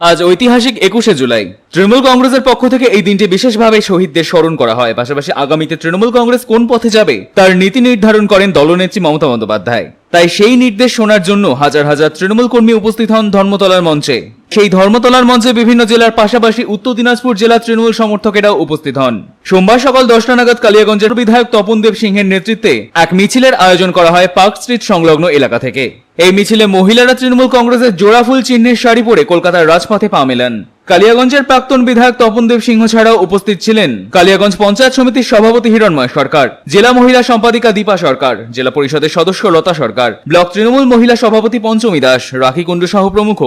আজ ঐতিহাসিক একুশে জুলাই। তৃণমূল কংগ্রেসের পক্ষ থেকে এই দিনটি বিশেষভাবে শহীদদের স্মরণ করা হয়। পাশাপাশি আগামীতে তৃণমূল কংগ্রেস কোন পথে যাবে, তার নীতি নির্ধারণ করেন দলনেত্রী মমতা বন্দ্যোপাধ্যায়। তাই সেই নির্দেশ শোনার জন্য হাজার হাজার তৃণমূল কর্মী উপস্থিত হন ধর্মতলার মঞ্চে। সেই ধর্মতলার মঞ্চে বিভিন্ন জেলার পাশাপাশি উত্তর দিনাজপুর জেলা তৃণমূল সমর্থকেরাও উপস্থিত হন। সোমবার সকাল দশটা নাগাদ কালিয়াগঞ্জের বিধায়ক তপন দেব সিংহের নেতৃত্বে এক মিছিলের আয়োজন করা হয় পার্ক স্ট্রিট সংলগ্ন এলাকা থেকে। এই মিছিলে মহিলারা তৃণমূল কংগ্রেসের জোড়াফুল চিহ্নের শাড়ি পরে কলকাতার রাজপথে পা মেলান। কালিয়াগঞ্জের প্রাক্তন বিধায়ক তপনদেব সিংহ ছাড়াও উপস্থিত ছিলেন কালিয়াগঞ্জ পঞ্চায়েত সমিতির সভাপতি হিরণময় সরকার, জেলা মহিলা সম্পাদিকা দীপা সরকার, জেলা পরিষদের সদস্য লতা সরকার, ব্লক তৃণমূল মহিলা সভাপতি পঞ্চমী দাস, রাখি কুণ্ডু সহ প্রমুখ।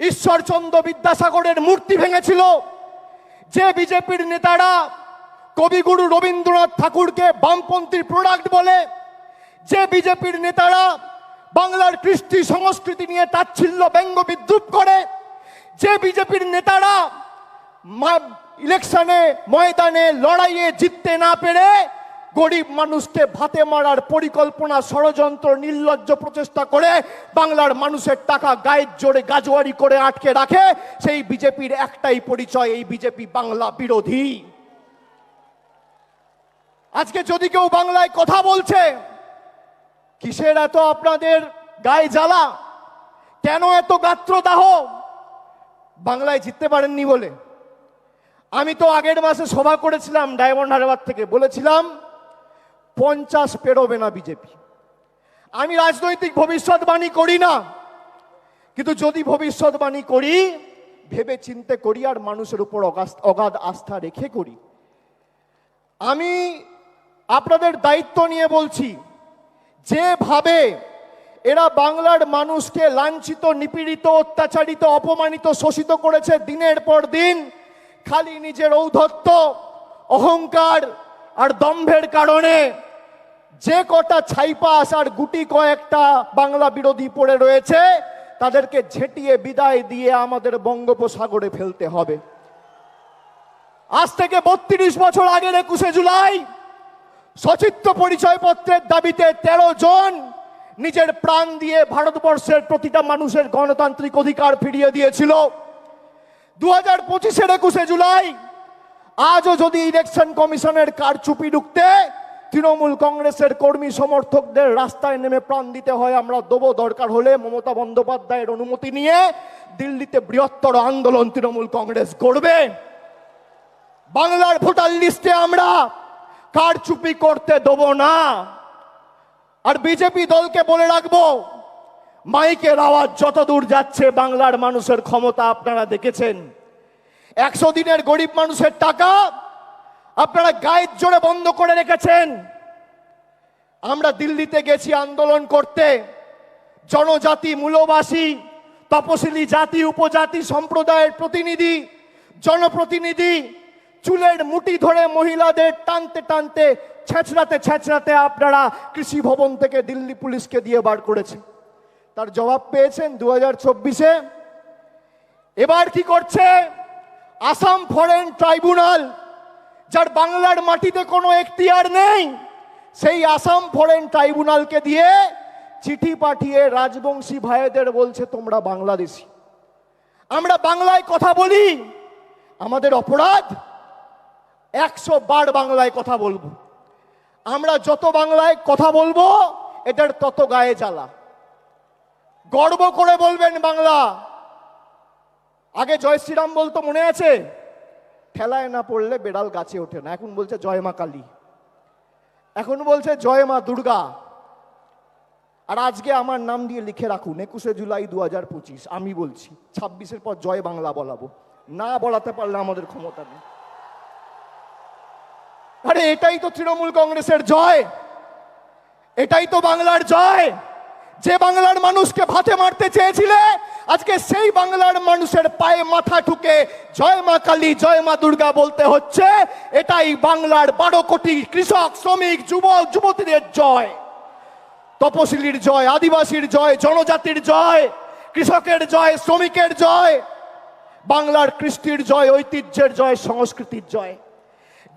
ঈশ্বরচন্দ্র বিদ্যাসাগরের মূর্তি ভেঙেছিল। যে বিজেপির নেতারা কবিগুরু রবীন্দ্রনাথ ঠাকুরকে বামপন্থীর প্রোডাক্ট বলে, যে বিজেপির নেতারা বাংলার কৃষ্টি সংস্কৃতি নিয়ে তাচ্ছিল্য ব্যঙ্গ বিদ্রুপ করে যে বিজেপির নেতারা ইলেকশনে ময়দানে, লড়াইয়ে জিততে না পেরে গরিব মানুষকে ভাতে মারার পরিকল্পনা, ষড়যন্ত্র, নির্লজ্জ প্রচেষ্টা করে বাংলার মানুষের টাকা গায়ের জোরে গাজোয়ারি করে আটকে রাখে, সেই বিজেপির একটাই পরিচয়, এই বিজেপি বাংলা বিরোধী। আজকে যদি কেউ বাংলায় কথা বলছে, কিসের এত আপনাদের গায়ে জ্বালা? কেন এত গাত্রদাহ? বাংলায় জিততে পারেননি বলে। আমি তো আগের মাসে সভা করেছিলাম ডায়মন্ড হারবার থেকে, বলেছিলাম পঞ্চাশ পেরোবে না বিজেপি। আমি রাজনৈতিক ভবিষ্যৎবাণী করি না, কিন্তু যদি ভবিষ্যৎবাণী করি, ভেবে চিন্তে করি আর মানুষের উপর অগাধ আস্থা রেখে করি। আমি আপনাদের দায়িত্ব নিয়ে বলছি, যেভাবে এরা বাংলার মানুষকে লাঞ্ছিত, নিপীড়িত, অত্যাচারিত, অপমানিত, শোষিত করেছে দিনের পর দিন, খালি নিজের ঔদ্ধত্য, অহংকার আর দম্ভের কারণে। যে কটা ছাইপাস আর গুটি কয়েকটা বাংলা বিরোধী পড়ে রয়েছে, তাদেরকে ঝেঁটিয়ে বিদায় দিয়ে আমাদের বঙ্গোপসাগরে ফেলতে হবে। আজ থেকে বত্রিশ বছর আগের একুশে জুলাই, সচিত্র পরিচয়পত্রের দাবিতে তেরো জন নিজের প্রাণ দিয়ে ভারতবর্ষের প্রতিটা মানুষের গণতান্ত্রিক অধিকার ফিরিয়ে দিয়েছিল। দু হাজার পঁচিশের একুশে জুলাই, আজও যদি ইলেকশন কমিশনের কারচুপি ঢুকতে, তৃণমূল কংগ্রেসের কর্মী সমর্থকদের রাস্তায় নেমে প্রাণ দিতে হয়, আমরা দেবো দরকার হলে মমতা বন্দ্যোপাধ্যায়ের অনুমতি নিয়ে দিল্লিতে বৃহত্তর আন্দোলন তৃণমূল কংগ্রেস করবে। বাংলার ভোটার লিস্টে আমরা কারচুপি করতে দেবো না। আর বিজেপি দলকে বলে রাখব, মাইকের আওয়াজ যত দূর যাচ্ছে, বাংলার মানুষের ক্ষমতা আপনারা দেখেছেন। একশো দিনের গরিব মানুষের টাকা আপনারা গায়ের জোরে বন্ধ করে রেখেছেন। আমরা দিল্লিতে গেছি আন্দোলন করতে, জনজাতি মূলবাসী, তপশিলি জাতি, উপজাতি সম্প্রদায়ের প্রতিনিধি, জনপ্রতিনিধি, চুলের মুটি ধরে মহিলাদের টানতে টানতে ছেঁচড়াতে ছেঁচড়াতে আপনারা কৃষি ভবন থেকে দিল্লি পুলিশকে দিয়ে বার করেছে। তার জবাব পেয়েছেন দু হাজার চব্বিশে। এবার কি করছে? আসাম ফরেন ট্রাইব্যুনাল, যার বাংলার মাটিতে কোনো এখতিয়ার নেই, সেই আসাম ফরেন ট্রাইব্যুনালকে দিয়ে চিঠি পাঠিয়ে রাজবংশী ভাইদের বলছে, তোমরা বাংলাদেশি। আমরা বাংলায় কথা বলি, আমাদের অপরাধ, একশো বার বাংলায় কথা বলব। আমরা যত বাংলায় কথা বলব এটার তত গায়ে জ্বালা। গর্ব করে বলবেন বাংলা। আগে জয় শ্রীরাম বলতো, মনে আছে? ঠেলায় না পড়লে বেড়াল গাছে ওঠে না। এখন বলছে, জয় মা কালী। এখন বলছে, জয় মা দুর্গা। আর আজকে আমার নাম দিয়ে লিখে রাখুন, একুশে জুলাই দু হাজার পঁচিশ। আমি বলছি, ছাব্বিশের পর জয় বাংলা বলাবো। না বলাতে পারলে আমাদের ক্ষমতা নেই। আরে, এটাই তো তৃণমূল কংগ্রেসের জয়। এটাই তো বাংলার জয়। যে বাংলার মানুষকে ভাতে মারতে চেয়েছিলে, আজকে সেই বাংলার মানুষের পায়ে মাথা ঠুকে জয় মা কালী, জয় মা দুর্গা বলতে হচ্ছে, এটাই বাংলার বারো কোটি কৃষক, শ্রমিক, যুবক, যুবতীদের জয়। তপশিলির জয়, আদিবাসীর জয়, জনজাতির জয়, কৃষকের জয়, শ্রমিকের জয়, বাংলার কৃষ্টির জয়, ঐতিহ্যের জয়, সংস্কৃতির জয়।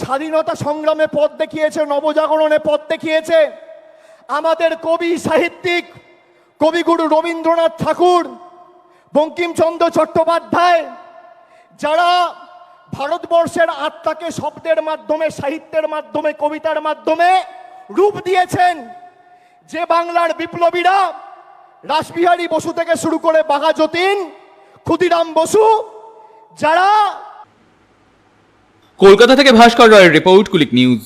স্বাধীনতা সংগ্রামে পথ দেখিয়েছে, নবজাগরণে পথ দেখিয়েছে। আমাদের কবি, সাহিত্যিক, কবিগুরু রবীন্দ্রনাথ ঠাকুর, বঙ্কিমচন্দ্র চট্টোপাধ্যায়, যারা ভারতবর্ষের আত্মাকে শব্দের মাধ্যমে, সাহিত্যের মাধ্যমে, কবিতার মাধ্যমে রূপ দিয়েছেন, যে বাংলার বিপ্লবীরা রাসবিহারী বসু থেকে শুরু করে বাঘা যতীন ক্ষুদিরাম বসু, যারা কলকাতা থেকে ভাস্কর রয়ের রিপোর্ট কুলিক নিউজ।